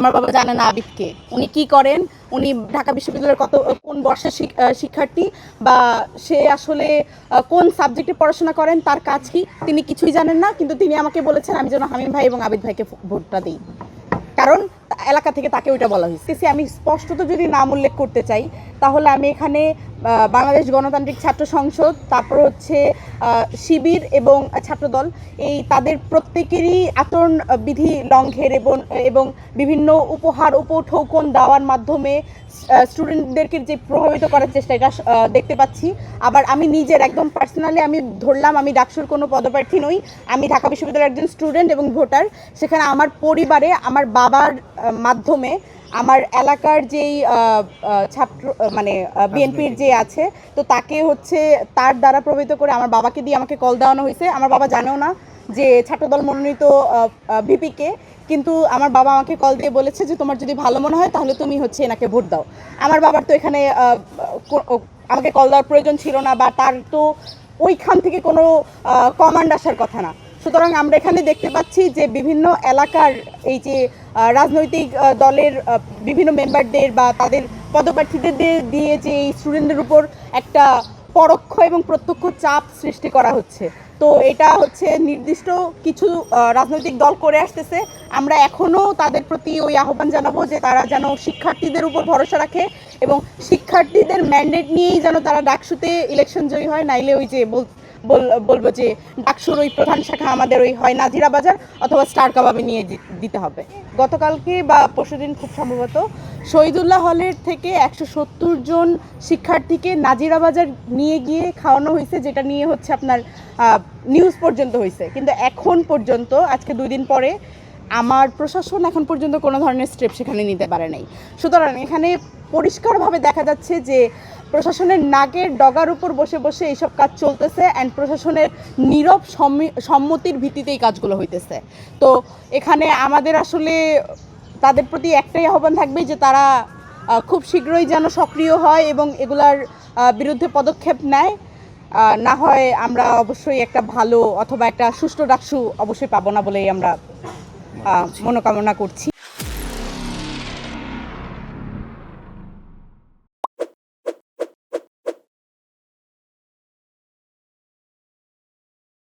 আমার বাবা জানে না আবিদকে। উনি কি করেন? উনি ঢাকা বিশ্ববিদ্যালয়ের কত, কোন বর্ষের শিক্ষার্থী বা সে আসলে কোন সাবজেক্টে পড়াশোনা করেন, তার কাজ কি? তিনি কিছুই জানেন না, কিন্তু তিনি আমাকে বলেছেন, আমি যেন হামিম ভাই এবং আবিদ ভাইকে ভোটটা দিই। কারণ এলাকা থেকে তাকে ওইটা বলা হয়েছে। সে, আমি স্পষ্টত যদি নাম উল্লেখ করতে চাই তাহলে আমি এখানে বাংলাদেশ গণতান্ত্রিক ছাত্র সংসদ, তারপর হচ্ছে শিবির এবং ছাত্রদল, এই তাদের প্রত্যেকেরই আচরণ বিধি লঙ্ঘের এবং এবং বিভিন্ন উপহার, উপঠৌকন দেওয়ার মাধ্যমে স্টুডেন্টদেরকে যে প্রভাবিত করার চেষ্টা, এটা দেখতে পাচ্ছি। আবার আমি নিজের একদম পার্সোনালি আমি ধরলাম, আমি ডাকসুর কোনো পদপ্রার্থী নই। আমি ঢাকা বিশ্ববিদ্যালয়ের একজন স্টুডেন্ট এবং ভোটার। সেখানে আমার পরিবারে, আমার বাবার মাধ্যমে আমার এলাকার যেই ছাত্র মানে বিএনপির যে আছে, তো তাকে হচ্ছে তার দ্বারা প্রভাবিত করে আমার বাবাকে দিয়ে আমাকে কল দেওয়ানো হয়েছে। আমার বাবা জানেও না যে ছাত্রদল মনোনীত ভিপিকে কিন্তু আমার বাবা আমাকে কল দিয়ে বলেছে যে তোমার যদি ভালো মনে হয় তাহলে তুমি হচ্ছে এনাকে ভোট দাও। আমার বাবার তো এখানে আমাকে কল দেওয়ার প্রয়োজন ছিল না বা তার তো ওইখান থেকে কোনো কমান্ড আসার কথা না। সুতরাং আমরা এখানে দেখতে পাচ্ছি যে বিভিন্ন এলাকার এই যে রাজনৈতিক দলের বিভিন্ন মেম্বারদের বা তাদের পদপ্রার্থীদের দিয়ে- যে এই স্টুডেন্টদের উপর একটা পরোক্ষ এবং প্রত্যক্ষ চাপ সৃষ্টি করা হচ্ছে। তো এটা হচ্ছে নির্দিষ্ট কিছু রাজনৈতিক দল করে আসতেছে। আমরা এখনও তাদের প্রতি ওই আহ্বান জানাব যে তারা যেন শিক্ষার্থীদের উপর ভরসা রাখে এবং শিক্ষার্থীদের ম্যান্ডেট নিয়েই যেন তারা ডাকসুতে ইলেকশন জয়ী হয়, নাইলে ওই যে বলব যে ডাকসুর ওই প্রধান শাখা আমাদের ওই হয় নাজিরা বাজার অথবা স্টার কাবাবে নিয়ে দিতে হবে। গতকালকে বা পরশুদিন খুব সম্ভবত শহীদুল্লাহ হলের থেকে একশো সত্তর জন শিক্ষার্থীকে নাজিরা বাজার নিয়ে গিয়ে খাওয়ানো হয়েছে, যেটা নিয়ে হচ্ছে আপনার নিউজ পর্যন্ত হয়েছে। কিন্তু এখন পর্যন্ত, আজকে দুই দিন পরে, আমার প্রশাসন এখন পর্যন্ত কোনো ধরনের স্টেপ সেখানে নিতে পারে নাই। সুতরাং এখানে পরিষ্কারভাবে দেখা যাচ্ছে যে প্রশাসনের নাকের ডগার উপর বসে বসে এইসব কাজ চলতেছে অ্যান্ড প্রশাসনের নীরব সম্মতির ভিত্তিতে এই কাজগুলো হইতেছে। তো এখানে আমাদের আসলে তাদের প্রতি একটাই আহ্বান থাকবে যে তারা খুব শীঘ্রই যেন সক্রিয় হয় এবং এগুলার বিরুদ্ধে পদক্ষেপ নেয়। না হয় আমরা অবশ্যই একটা ভালো অথবা একটা সুষ্ঠু ডাকসু অবশ্যই পাবো না বলেই আমরা মনোকামনা করছি।